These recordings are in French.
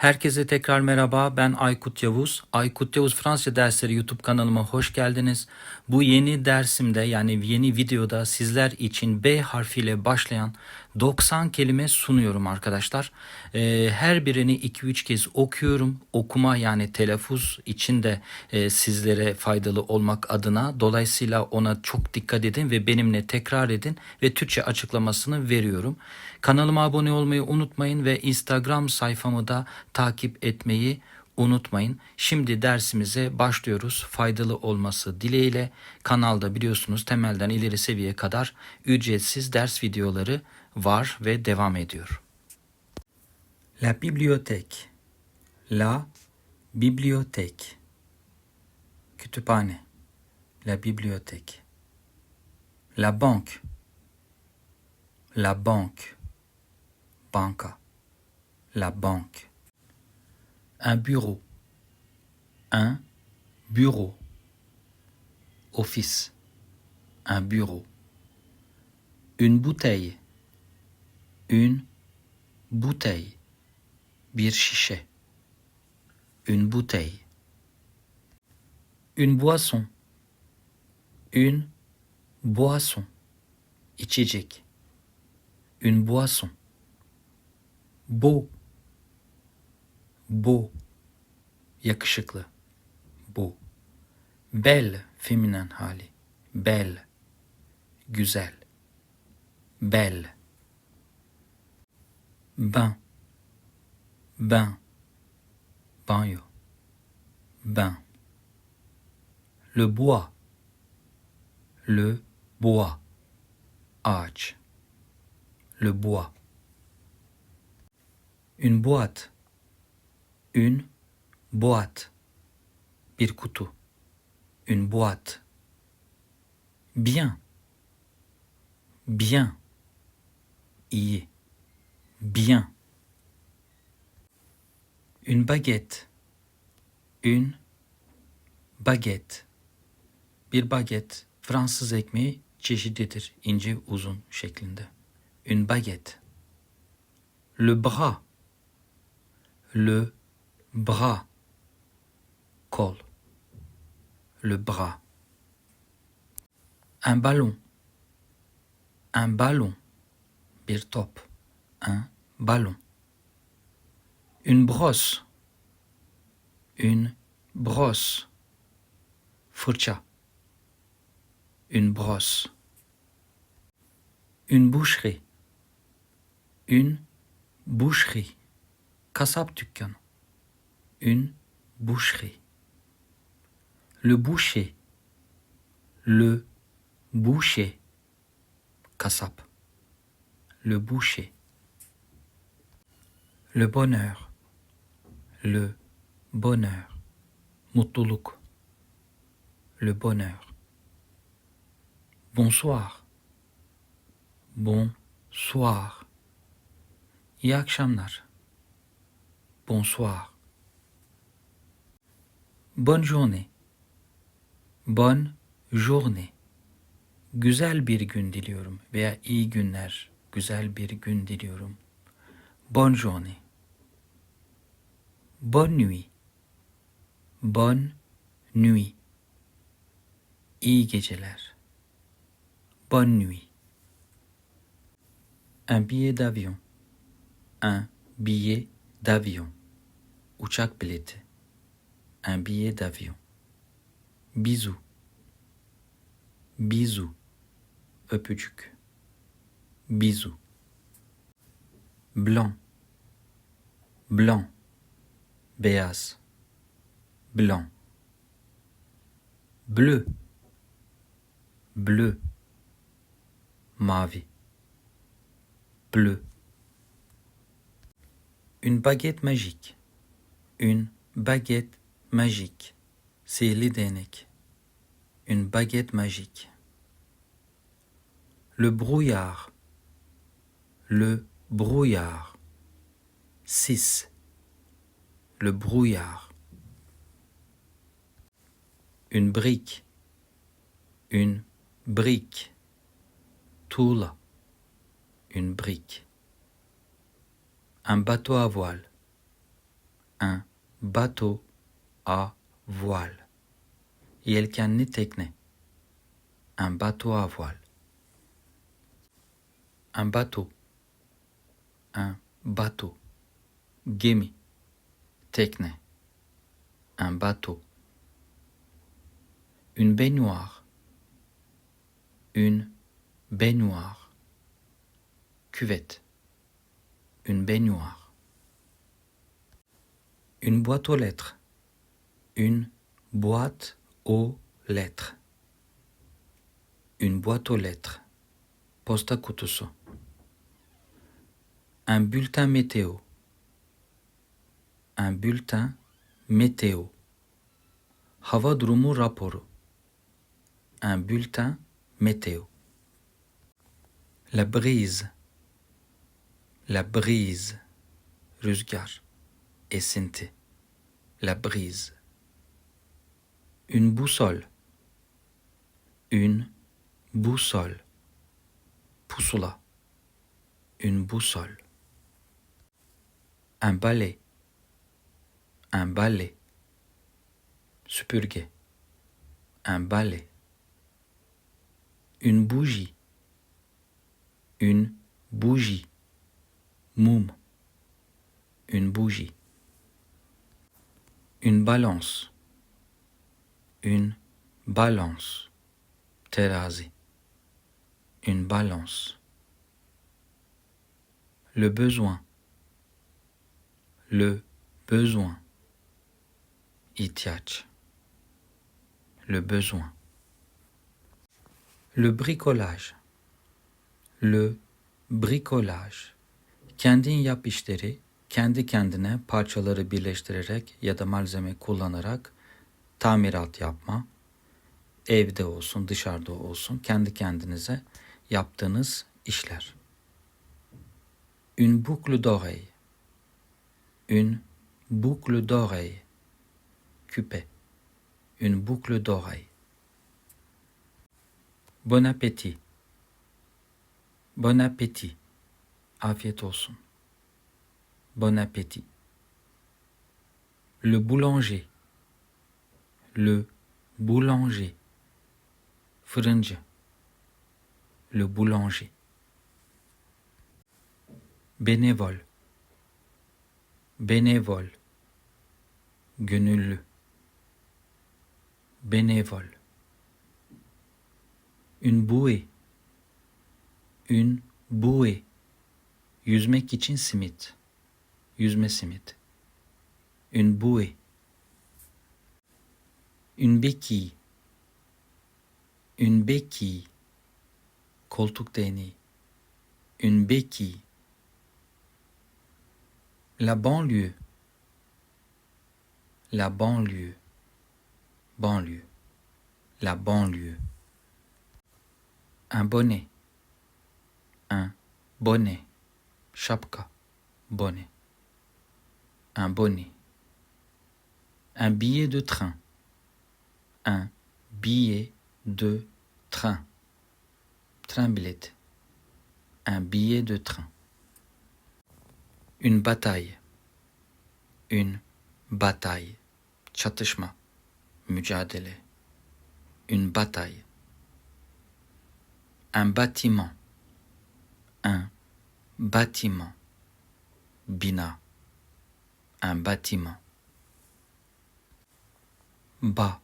Herkese tekrar merhaba. Ben Aykut Yavuz. Aykut Yavuz Fransızca dersleri YouTube kanalıma hoş geldiniz. Bu yeni dersimde yani yeni videoda sizler için B harfiyle başlayan 90 kelime sunuyorum arkadaşlar. Ee, her birini 2-3 kez okuyorum. Okuma yani telaffuz için de e, sizlere faydalı olmak adına. Dolayısıyla ona çok dikkat edin ve benimle tekrar edin ve Türkçe açıklamasını veriyorum. Kanalıma abone olmayı unutmayın ve Instagram sayfamı da takip etmeyi unutmayın. Şimdi dersimize başlıyoruz. Faydalı olması dileğiyle kanalda biliyorsunuz temelden ileri seviyeye kadar ücretsiz ders videoları var ve. La bibliothèque. La bibliothèque. Kütüphane. La bibliothèque. La banque. La banque. Banca. La banque. Un bureau. Un bureau. Office. Un bureau. Une bouteille. Une bouteille. Bir şişe. Une bouteille. Une boisson. Une boisson. İçecek. Une boisson. Beau. Beau. Yakışıklı. Beau. Belle feminen hali. Belle. Güzel. Belle. Bain. Bain. Banyo. Bain. Le bois. Le bois. Ağaç. Le bois. Une boîte. Une boîte. Bir kutu. Une boîte. Bien. Bien. İyi. Bien. Une baguette. Une baguette. Bir baget Fransız ekmeği çeşididir ince uzun şeklinde. Une baguette. Le bras. Le bras. Col. Le bras. Un ballon. Un ballon. Bir top. Un ballon. Une brosse. Une brosse. Fırça. Une brosse. Une boucherie. Une boucherie. Kasap dükkanı. Une boucherie. Le boucher. Le boucher. Kasap. Le boucher. Le bonheur. Le bonheur. Mutluluk. Le bonheur. Bonsoir. Bonsoir. İyi akşamlar. Bonsoir. Bonne journée. Bonne journée. Güzel bir gün diliyorum veya iyi günler, güzel bir gün diliyorum. Bonne journée. Bonne nuit. Bonne nuit. İyi geceler. Bonne nuit. Un billet d'avion. Un billet d'avion. Uçak bileti. Un billet d'avion. Bisous. Bisous. Öpücük. Bisous. Blanc. Blanc. Beyaz. Blanc. Bleu. Bleu. Mavi. Bleu. Une baguette magique. Une baguette magique. Sihirli değnek. Une baguette magique. Le brouillard. Le brouillard. 6. Le brouillard. Une brique. Une brique. Tuğla. Une brique. Un bateau à voile. un bateau à voile. Tekne. Un bateau à voile. Un bateau. Un bateau. Gemi. Tekne. Un bateau. Une baignoire. Une baignoire. Cuvette. Une baignoire. Une boîte aux lettres. Une boîte aux lettres. Une boîte aux lettres. Posta kutusu. Un bulletin météo. Un bulletin météo. Hava. Un bulletin météo. La brise. La brise. Rüzgar. Esinti. La brise. Une boussole. Une boussole. Pusula. Une boussole. Un balai. Un balai. Un balai. Une bougie. Une bougie. Moum. Une bougie. Une balance. Une balance. Terazi. Une balance. Le besoin. Le besoin. İhtiyaç. Le besoin. Le bricolage. Le bricolage. Kendin yap işleri kendi kendine parçaları birleştirerek ya da malzeme kullanarak tamirat yapma. Evde olsun, dışarıda olsun kendi kendinize yaptığınız işler. Une boucle d'oreille. Une boucle d'oreille. Une boucle d'oreille. Bon appétit. Bon appétit. Afiyet. Bon appétit. Le boulanger. Le boulanger. Fırıncı. Le boulanger. Bénévole. Bénévole. Gönüllü. Bénévole. Une bouée. Une bouée. Yüzmek için simit. Yüzme simit. Une bouée. Une béquille. Une béquille. Koltuk değneği. Une béquille. La banlieue. La banlieue. Banlieue. La banlieue. Un bonnet. Un bonnet. Şapka. Bonnet. Un bonnet. Un billet de train. Un billet de train. Train billet. Un billet de train. Une bataille. Une bataille. Çatışma. Mücadele. Une bataille. Un bâtiment. Un bâtiment. Bina. Un bâtiment. Bas.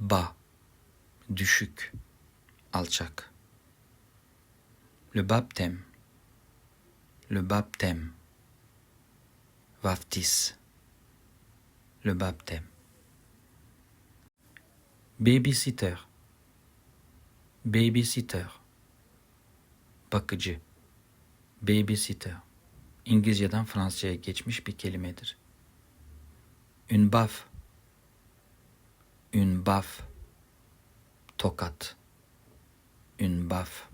Bas. Düşük. Alçak. Le baptême. Le baptême. Vaftis. Le baptême. Babysitter. Babysitter. Bakıcı. Babysitter. İngilizceden Fransızcaya geçmiş bir kelimedir. Une baffe. Une baffe. Tokat. Une baffe.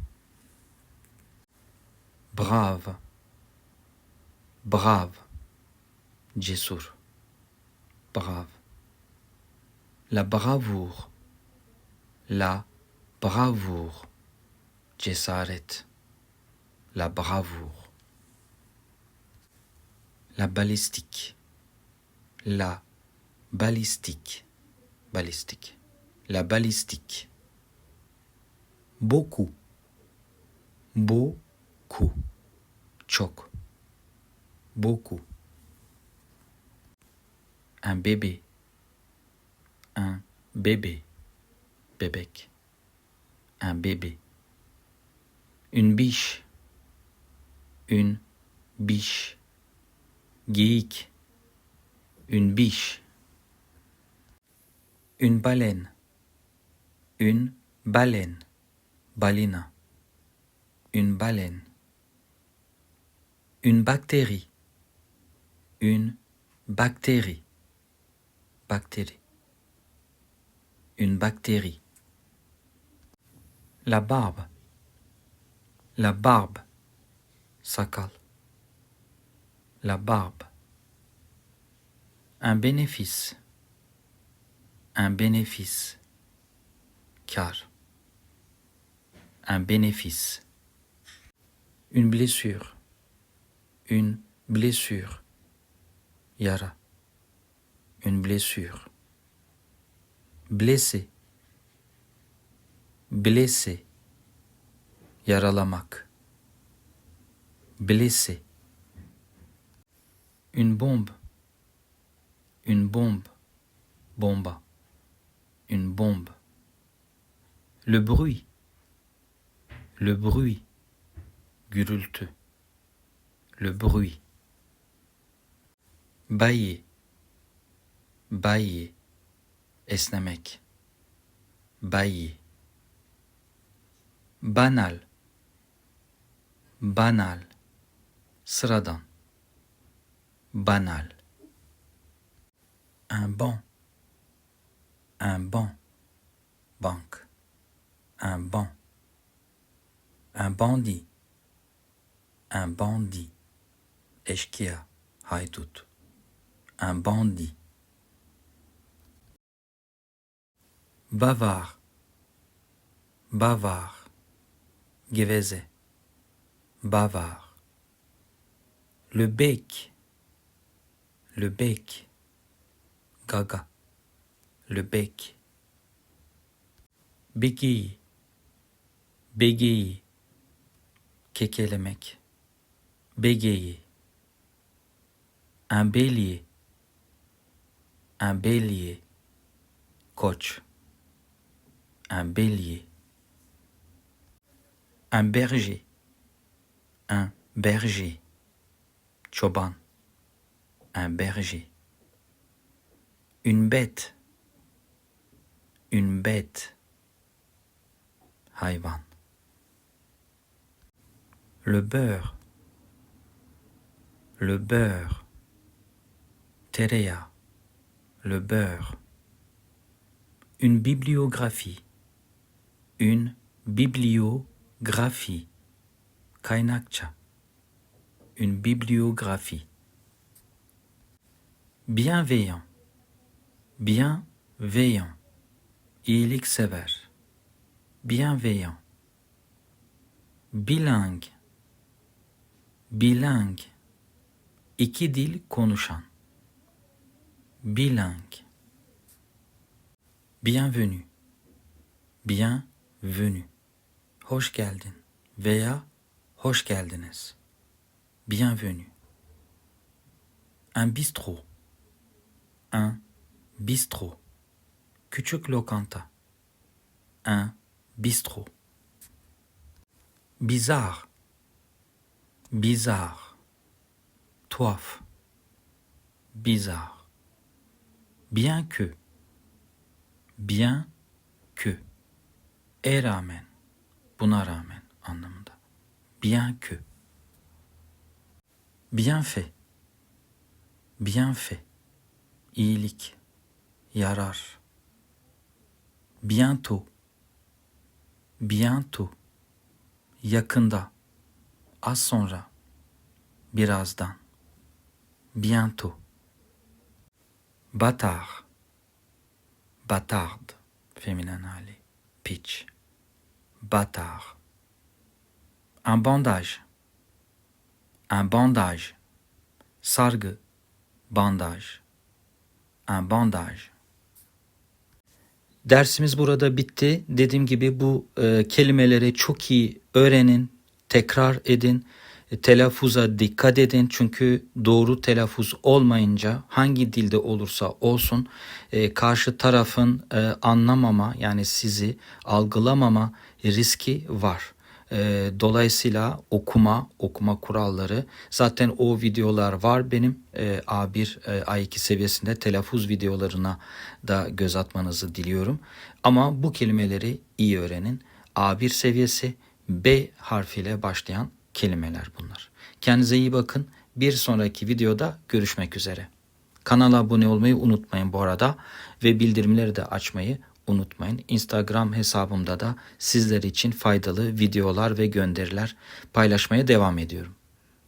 Brave. Brave. Cesur. Brave. La bravoure. La bravoure. Cesaret. La bravoure. La balistique. La balistique. Balistique. La balistique. Beaucoup. Beaucoup. Çok. Beaucoup. Un bébé. Un bébé. Un bébé. Une biche. Une biche. Geek. Une biche. Une baleine. Une baleine. Balina. Une baleine. Une bactérie. Une bactérie. Bactérie. Une bactérie. La barbe. La barbe. Sakal. La barbe. Un bénéfice. Un bénéfice. Car. Un bénéfice. Une blessure. Une blessure. Yara. Une blessure. Blessé. Blessé. Yaralamak. Blessé. Une bombe. Une bombe. Bomba. Une bombe. Le bruit. Le bruit. Gürültü. Le bruit. Bailler. Bailler. Esnemek. Bailler. Banal. Banal. Sıradan. Banal. Un banc. Un banc. Banque. Un banc. Un bandit. Un bandit. Eşkıya. Haydut. Un bandit. Bavard. Bavard. Geveze. Bavard. Le bec. Le bec. Gaga. Le bec. Béquille. Bégayer. Kekelemek. Bégayer. Un bélier. Un bélier. Coach. Un bélier. Un berger. Un berger. Çoban. Un berger. Une bête. Une bête. Hayvan. Le beurre. Le beurre. Tereya. Le beurre. Une bibliographie. Une bibliographie. Kainakça. Une bibliographie. Bienveillant. Bienveillant. İyiliksever. Bienveillant. Bilingue. Bilingue. İki dil konuşan. Bilingue. Bienvenue. Bienvenue. Hoş geldin veya hoş geldiniz. Bienvenue. Un bistrot. Un bistrot. Küçük lokanta. Un bistrot. Bizarre. Bizarre. Tuhaf. Bizarre. Bien que. Bien que. E rağmen. Buna rağmen anlamında. Bien que. Bienfait. Bienfait. İyilik. Yarar. Bientôt. Bientôt. Yakında. Az sonra. Birazdan. Bientôt. Bâtard. Bâtarde. Féminin hali. Pitch. Bâtard. Un bandage. Un bandage. sargı, bandaj, un bandage. Dersimiz burada bitti. Dediğim gibi bu e, kelimeleri çok iyi öğrenin, tekrar edin, e, telaffuza dikkat edin. Çünkü doğru telaffuz olmayınca hangi dilde olursa olsun e, karşı tarafın e, anlamama yani sizi algılamama riski var. E, dolayısıyla okuma, okuma kuralları zaten o videolar var benim e, A1, e, A2 seviyesinde telaffuz videolarına da göz atmanızı diliyorum. Ama bu kelimeleri iyi öğrenin. A1 seviyesi B harfiyle başlayan kelimeler bunlar. Kendinize iyi bakın. Bir sonraki videoda görüşmek üzere. Kanala abone olmayı unutmayın bu arada ve bildirimleri de açmayı unutmayın. Instagram hesabımda da sizler için faydalı videolar ve gönderiler paylaşmaya devam ediyorum.